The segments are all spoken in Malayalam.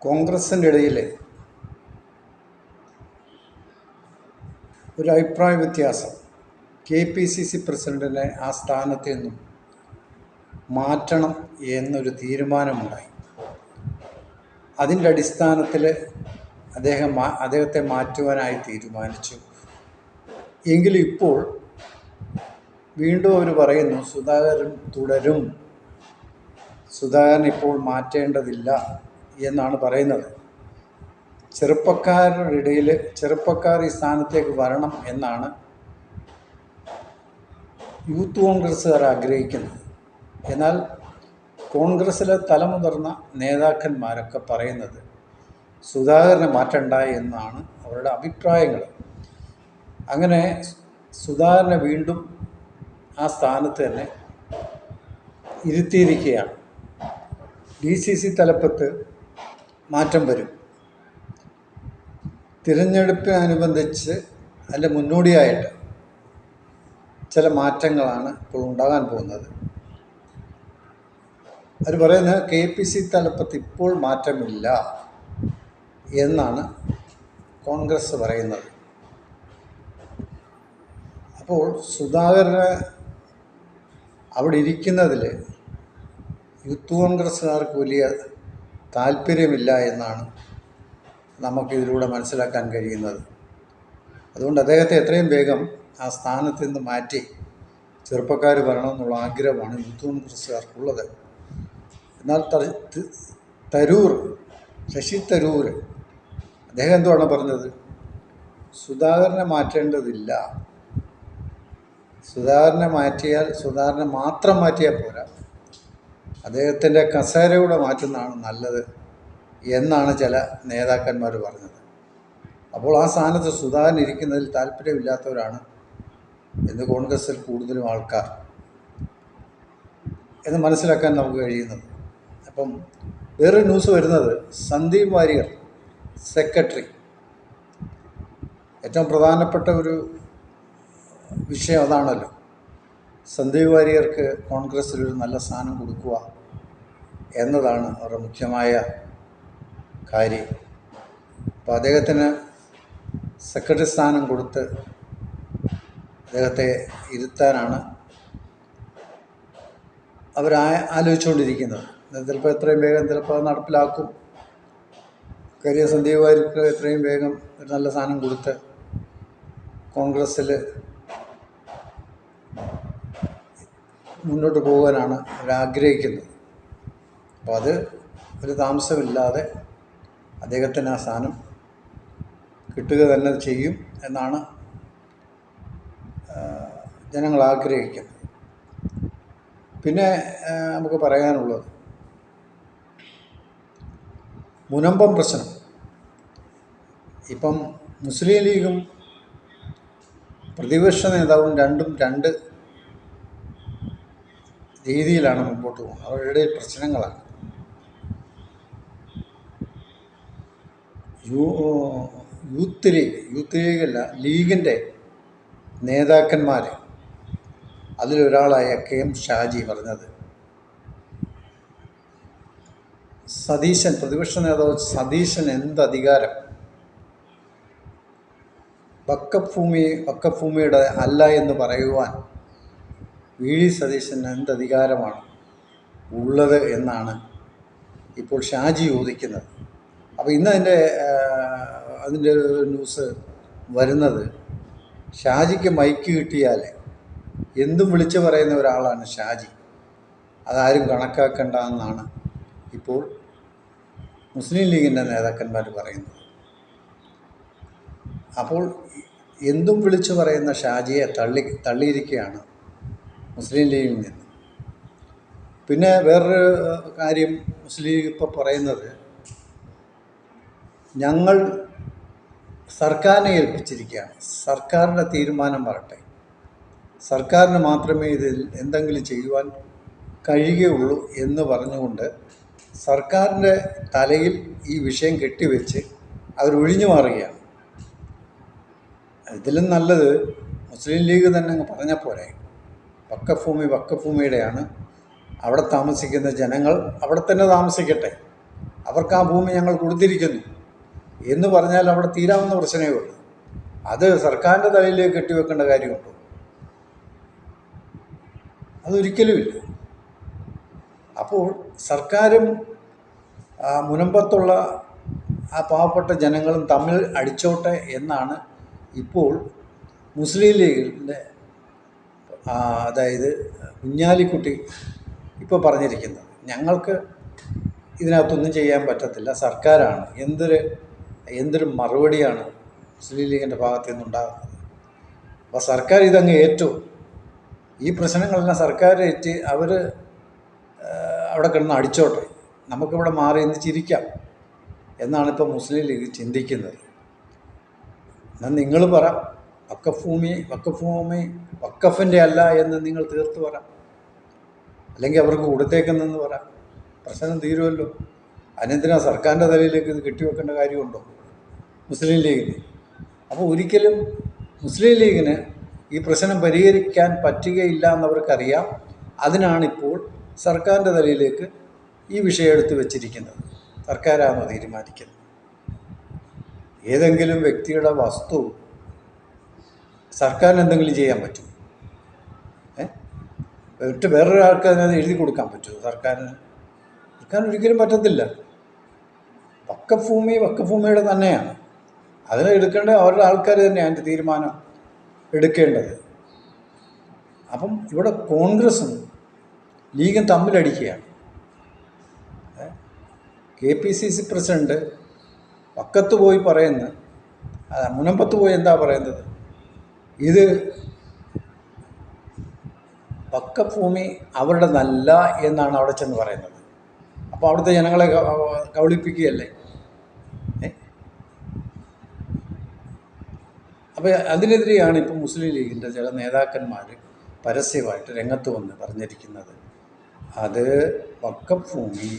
കോൺഗ്രസിന്റെ ഇടയിൽ ഒരു അഭിപ്രായ വ്യത്യാസം. കെ പി സി സി പ്രസിഡന്റിനെ ആ സ്ഥാനത്ത് നിന്നും മാറ്റണം എന്നൊരു തീരുമാനമുണ്ടായി. അതിന്റെ അടിസ്ഥാനത്തിൽ അദ്ദേഹം അദ്ദേഹത്തെ മാറ്റുവാനായി തീരുമാനിച്ചു. എങ്കിലും ഇപ്പോൾ വീണ്ടും അവർ പറയുന്നു സുധാകരൻ തുടരും. സുധാകരൻ ഇപ്പോൾ മാറ്റേണ്ടതില്ല. എന്നാണ് പറയുന്നത്. ചെറുപ്പക്കാരുടെ ഇടയിൽ ചെറുപ്പക്കാർ ഈ സ്ഥാനത്തേക്ക് വരണം എന്നാണ് യൂത്ത് കോൺഗ്രസ്സുകാർ ആഗ്രഹിക്കുന്നത്. എന്നാൽ കോൺഗ്രസ്സിലെ തലമുതിർന്ന നേതാക്കന്മാരൊക്കെ പറയുന്നത് സുധാകരനെ മാറ്റണ്ട എന്നാണ് അവരുടെ അഭിപ്രായങ്ങൾ. അങ്ങനെ സുധാകരനെ വീണ്ടും ആ സ്ഥാനത്ത് തന്നെ ഇരുത്തിയിരിക്കുകയാണ്. ഡി സി സി തലപ്പത്ത് മാറ്റം വരും. തിരഞ്ഞെടുപ്പിനനുബന്ധിച്ച് അതിന്റെ മുന്നോടിയായിട്ട് ചില മാറ്റങ്ങളാണ് ഇപ്പോൾ ഉണ്ടാകാൻ പോകുന്നത്. അവർ പറയുന്നത് കെ പി സി തലപ്പത്ത് ഇപ്പോൾ മാറ്റമില്ല എന്നാണ് കോൺഗ്രസ് പറയുന്നത്. അപ്പോൾ സുധാകരന് അവിടെ ഇരിക്കുന്നതിൽ യൂത്ത് കോൺഗ്രസ്സുകാർക്ക് വലിയ താല്പര്യമില്ല എന്നാണ് നമുക്കിതിലൂടെ മനസ്സിലാക്കാൻ കഴിയുന്നത്. അതുകൊണ്ട് അദ്ദേഹത്തെ എത്രയും വേഗം ആ സ്ഥാനത്ത് നിന്ന് മാറ്റി ചെറുപ്പക്കാർ വരണമെന്നുള്ള ആഗ്രഹമാണ് ഹിന്ദുവും ക്രിസ്തുകാർക്കുള്ളത് എന്നാൽ തരൂർ ശശി തരൂർ അദ്ദേഹം എന്തുവാണ് പറഞ്ഞത്? സുധാകരനെ മാറ്റേണ്ടതില്ല. സുധാകരനെ മാറ്റിയാൽ സുധാകരനെ മാത്രം മാറ്റിയാൽ പോരാ. അദ്ദേഹത്തിന്റെ കസേരയുടെ മാറ്റുന്നതാണ് നല്ലത് എന്നാണ് ചില നേതാക്കന്മാർ പറഞ്ഞത്. അപ്പോൾ ആ സ്ഥാനത്ത് സുധാകരൻ ഇരിക്കുന്നതിൽ താല്പര്യമില്ലാത്തവരാണ് എന്ന് കോൺഗ്രസിൽ കൂടുതലും ആൾക്കാർ എന്ന് മനസ്സിലാക്കാൻ നമുക്ക് കഴിയുന്നത്. അപ്പം വേറൊരു ന്യൂസ് വരുന്നത് സന്ദീപ് വാര്യർ സെക്രട്ടറി. ഏറ്റവും പ്രധാനപ്പെട്ട ഒരു വിഷയം അതാണല്ലോ. സന്ദീപ് വാര്യർക്ക് കോൺഗ്രസ്സിൽ ഒരു നല്ല സ്ഥാനം കൊടുക്കുക എന്നതാണ് അവരുടെ മുഖ്യമായ കാര്യം. അപ്പോൾ അദ്ദേഹത്തിന് സെക്രട്ടറി സ്ഥാനം കൊടുത്ത് അദ്ദേഹത്തെ ഇരുത്താനാണ് അവർ ആലോചിച്ചുകൊണ്ടിരിക്കുന്നത്. ചിലപ്പോൾ എത്രയും വേഗം ചിലപ്പോൾ നടപ്പിലാക്കും. കരിയർ സന്ദീപ് വാര്യർക്ക് എത്രയും വേഗം ഒരു നല്ല സ്ഥാനം കൊടുത്ത് കോൺഗ്രസ്സിൽ മുന്നോട്ട് പോകാനാണ് അവരാഗ്രഹിക്കുന്നത് അപ്പോൾ അത് ഒരു താമസമില്ലാതെ അദ്ദേഹത്തിന് ആ സ്ഥാനം കിട്ടുക തന്നെ ചെയ്യും എന്നാണ് ജനങ്ങൾ ആഗ്രഹിക്കുന്നത്. പിന്നെ നമുക്ക് പറയാനുള്ളത് മുനമ്പം പ്രശ്നം. ഇപ്പം മുസ്ലിം ലീഗും പ്രതിപക്ഷ നേതാവും രണ്ടും രണ്ട് രീതിയിലാണ് മുമ്പോട്ട് പോകുന്നത്. അവരുടെ പ്രശ്നങ്ങളാണ്. You youth league. യൂത്ത് ലീഗല്ല ലീഗിന്റെ നേതാക്കന്മാർ അതിലൊരാളായ കെ എം ഷാജി പറഞ്ഞത്. സതീശൻ പ്രതിപക്ഷ നേതാവ് സതീശൻ എന്ത് അധികാരം? വക്കഫ് ഭൂമി വക്കഫ് ഭൂമിയുടെ അല്ല എന്ന് പറയുവാൻ വി. ഡി. സതീശന് എന്ത് അധികാരമാണ് ഉള്ളത് എന്നാണ് ഇപ്പോൾ ഷാജി ചോദിക്കുന്നത്. അപ്പോൾ ഇന്ന് അതിന്റെ അതിന്റെ ഒരു ന്യൂസ് വരുന്നത് ഷാജിക്ക് മൈക്ക് കിട്ടിയാൽ എന്തും വിളിച്ചു പറയുന്ന ഒരാളാണ് ഷാജി. അതാരും കണക്കാക്കണ്ട എന്നാണ് ഇപ്പോൾ മുസ്ലിം ലീഗിന്റെ നേതാക്കന്മാർ പറയുന്നത്. അപ്പോൾ എന്തും വിളിച്ചു പറയുന്ന ഷാജിയെ തള്ളി തള്ളിയിരിക്കുകയാണ് മുസ്ലിം ലീഗിൽ നിന്ന്. പിന്നെ വേറൊരു കാര്യം മുസ്ലിം ലീഗ് ഇപ്പോൾ പറയുന്നത് ഞങ്ങൾ സർക്കാരിനെ ഏൽപ്പിച്ചിരിക്കുകയാണ്. സർക്കാരിന്റെ തീരുമാനം വരട്ടെ സർക്കാരിന് മാത്രമേ ഇതിൽ എന്തെങ്കിലും ചെയ്യുവാൻ കഴിയുകയുള്ളൂ എന്ന് പറഞ്ഞുകൊണ്ട് സർക്കാരിന്റെ തലയിൽ ഈ വിഷയം കെട്ടിവെച്ച് അവർ ഒഴിഞ്ഞു മാറുകയാണ്. ഇതിലും നല്ലത് മുസ്ലിം ലീഗ് തന്നെ അങ്ങ് പറഞ്ഞ പോരെ. വക്കഭൂമി വക്കഭൂമിയുടെയാണ് അവിടെ താമസിക്കുന്ന ജനങ്ങൾ അവിടെ തന്നെ താമസിക്കട്ടെ. അവർക്ക് ആ ഭൂമി ഞങ്ങൾ കൊടുത്തിരിക്കുന്നു. എന്ന് പറഞ്ഞാൽ അവിടെ തീരാവുന്ന പ്രശ്നമേ ഉള്ളൂ. അത് സർക്കാരിന്റെ തലയിലേക്ക് കെട്ടിവെക്കേണ്ട കാര്യമുണ്ടോ. അതൊരിക്കലുമില്ല അപ്പോൾ സർക്കാരും മുനമ്പത്തുള്ള ആ പാവപ്പെട്ട ജനങ്ങളും തമ്മിൽ അടിച്ചോട്ടെ എന്നാണ് ഇപ്പോൾ മുസ്ലിം ലീഗിന്റെ അതായത് കുഞ്ഞാലിക്കുട്ടി ഇപ്പോൾ പറഞ്ഞിരിക്കുന്നത്. ഞങ്ങൾക്ക് ഇതിനകത്തൊന്നും ചെയ്യാൻ പറ്റത്തില്ല. സർക്കാരാണ്. എന്തൊരു എന്തൊരു മറുപടിയാണ് മുസ്ലിം ലീഗിന്റെ ഭാഗത്തു നിന്നുണ്ടാകുന്നത്? അപ്പോൾ സർക്കാർ ഇതങ്ങ് ഏറ്റു. ഈ പ്രശ്നങ്ങളെല്ലാം സർക്കാർ ഏറ്റ് അവർ അവിടെ കിടന്ന് അടിച്ചോട്ടെ. നമുക്കിവിടെ മാറി എന്ന് ചിരിക്കാം എന്നാണ് ഇപ്പോൾ മുസ്ലിം ലീഗ് ചിന്തിക്കുന്നത്. എന്നാൽ നിങ്ങൾ പറ വക്കഭൂമി വക്കഭൂമി വക്കഫ് വക്കഫിന്റെ അല്ല എന്ന് നിങ്ങൾ തീർത്ത് പറ. അല്ലെങ്കിൽ അവർക്ക് കൊടുത്തേക്കുന്നെന്ന് പറ. പ്രശ്നം തീരുമല്ലോ. അനന്തിനാ സർക്കാരിന്റെ തലയിലേക്ക് ഇത് കെട്ടിവെക്കേണ്ട കാര്യമുണ്ടോ? മുസ്ലിം ലീഗിന്. അപ്പോൾ ഒരിക്കലും മുസ്ലിം ലീഗിന് ഈ പ്രശ്നം പരിഹരിക്കാൻ പറ്റുകയില്ല എന്നവർക്കറിയാം. അതിനാണിപ്പോൾ സർക്കാരിന്റെ തലയിലേക്ക് ഈ വിഷയം എടുത്തു വച്ചിരിക്കുന്നത്. സർക്കാരാണ് തീരുമാനിക്കുന്നത്? ഏതെങ്കിലും വ്യക്തിയുടെ വസ്തു സർക്കാരിന് എന്തെങ്കിലും ചെയ്യാൻ പറ്റും എന്നിട്ട് വേറൊരാൾക്ക് അതിനകത്ത് എഴുതി കൊടുക്കാൻ പറ്റുമോ സർക്കാരിന്? സർക്കാരിന് ഒരിക്കലും പറ്റത്തില്ല. വക്കഭൂമി വക്കഭൂമിയുടെ തന്നെയാണ്. അതിനെ എടുക്കേണ്ട അവരുടെ ആൾക്കാർ തന്നെയാണ് അതിന്റെ തീരുമാനം എടുക്കേണ്ടത്. അപ്പം ഇവിടെ കോൺഗ്രസും ലീഗും തമ്മിലടിക്കുകയാണ്. K P C C president പക്കത്ത് പോയി പറയുന്നു മുനമ്പത്ത് പോയി എന്താ പറയുന്നത്? ഇത് പക്കഭൂമി അവരുടെ നല്ല എന്നാണ് അവിടെ ചെന്ന് പറയുന്നത്. അപ്പോൾ അവിടുത്തെ ജനങ്ങളെ ക- അപ്പോൾ അതിനെതിരെയാണ് ഇപ്പം മുസ്ലിം ലീഗിന്റെ ചില നേതാക്കന്മാർ പരസ്യമായിട്ട് രംഗത്ത് വന്ന് പറഞ്ഞിരിക്കുന്നത്. അത് വക്കഭൂമി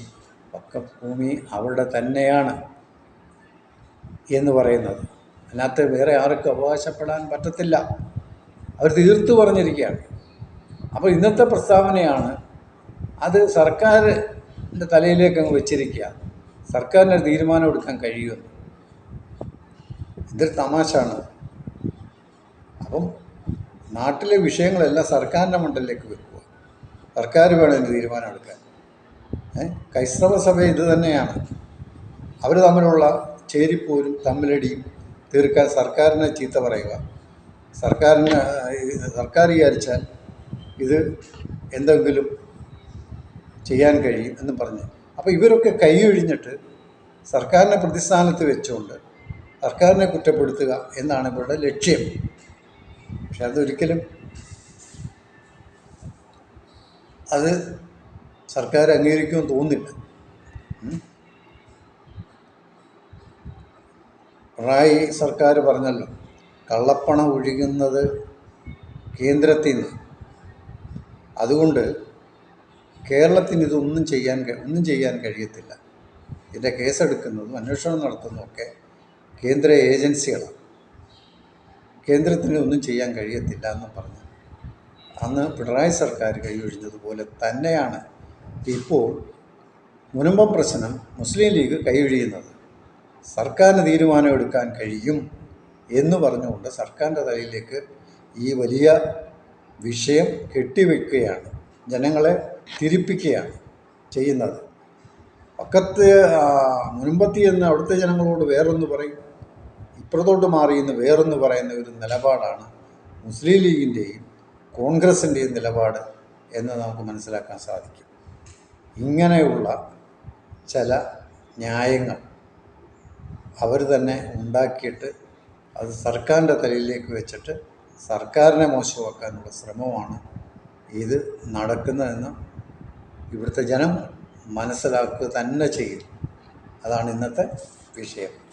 വക്കഭൂമി അവളുടെ തന്നെയാണ് എന്ന് പറയുന്നത്. അതിനകത്ത് വേറെ ആർക്കും അവകാശപ്പെടാൻ പറ്റത്തില്ല. അവർ തീർത്തു പറഞ്ഞിരിക്കുകയാണ്. അപ്പോൾ ഇന്നത്തെ പ്രസ്താവനയാണ് അത് സർക്കാരിന്റെ തലയിലേക്ക് അങ്ങ് വെച്ചിരിക്കുക. സർക്കാരിന് തീരുമാനം എടുക്കാൻ കഴിയുമെന്ന്. ഇതൊരു തമാശയാണ്. അപ്പം നാട്ടിലെ വിഷയങ്ങളെല്ലാം സർക്കാരിന്റെ മണ്ടലിലേക്ക് വെക്കുക. സർക്കാർ വേണം തീരുമാനം എടുക്കാൻ. ക്രൈസ്തവ സഭ ഇത് തന്നെയാണ്. അവർ തമ്മിലുള്ള ചേരിപ്പോരും തമ്മിലടിയും തീർക്കാൻ സർക്കാരിനെ ചീത്ത പറയുക. സർക്കാരിന് സർക്കാർ വിചാരിച്ചാൽ ഇത് എന്തെങ്കിലും ചെയ്യാൻ കഴിയും എന്ന് പറഞ്ഞ്. അപ്പോൾ ഇവരൊക്കെ കൈയൊഴിഞ്ഞിട്ട് സർക്കാരിനെ പ്രതിസ്ഥാനത്ത് വെച്ചുകൊണ്ട് സർക്കാരിനെ കുറ്റപ്പെടുത്തുക എന്നാണ് ഇവരുടെ ലക്ഷ്യം. പക്ഷെ അതൊരിക്കലും അത് സർക്കാർ അംഗീകരിക്കുമെന്ന് തോന്നുന്നില്ല. പിണറായി സർക്കാർ പറഞ്ഞല്ലോ കള്ളപ്പണം ഒഴുകുന്നത് കേന്ദ്രത്തിൽ നിന്ന്. അതുകൊണ്ട് കേരളത്തിന് ഇതൊന്നും ചെയ്യാൻ ഒന്നും ചെയ്യാൻ കഴിയത്തില്ല. ഇതിന്റെ കേസെടുക്കുന്നതും അന്വേഷണം നടത്തുന്നതും ഒക്കെ കേന്ദ്ര ഏജൻസികളാണ്. കേന്ദ്രത്തിന് ഒന്നും ചെയ്യാൻ കഴിയത്തില്ല എന്ന് പറഞ്ഞു. അന്ന് പിണറായി സർക്കാർ കൈയൊഴിഞ്ഞതുപോലെ തന്നെയാണ് ഇപ്പോൾ മുനമ്പം പ്രശ്നം മുസ്ലിം ലീഗ് കൈയൊഴിയുന്നത് സർക്കാരിന് തീരുമാനം എടുക്കാൻ കഴിയും എന്ന് പറഞ്ഞുകൊണ്ട് സർക്കാരിന്റെ തലയിലേക്ക് ഈ വലിയ വിഷയം കെട്ടിവെക്കുകയാണ്. ജനങ്ങളെ തിരിപ്പിക്കുകയാണ് ചെയ്യുന്നത്. പക്കത്ത് മുൻപത്തി എന്ന് അവിടുത്തെ ജനങ്ങളോട് വേറൊന്ന് പറയും. ഇപ്പുറത്തോട്ട് മാറി എന്ന് വേറൊന്ന് പറയുന്ന ഒരു നിലപാടാണ് മുസ്ലിം ലീഗിന്റെയും കോൺഗ്രസിന്റെയും നിലപാട് എന്ന് നമുക്ക് മനസ്സിലാക്കാൻ സാധിക്കും. ഇങ്ങനെയുള്ള ചില ന്യായങ്ങൾ അവർ തന്നെ ഉണ്ടാക്കിയിട്ട് അത് സർക്കാരിന്റെ തലയിലേക്ക് വെച്ചിട്ട് സർക്കാരിനെ മോശമാക്കാനുള്ള ശ്രമമാണ് ഇത് നടക്കുന്നതെന്ന് ഇവിടുത്തെ ജനം മനസ്സിലാക്കുക തന്നെ ചെയ്യും. അതാണ് ഇന്നത്തെ വിഷയം.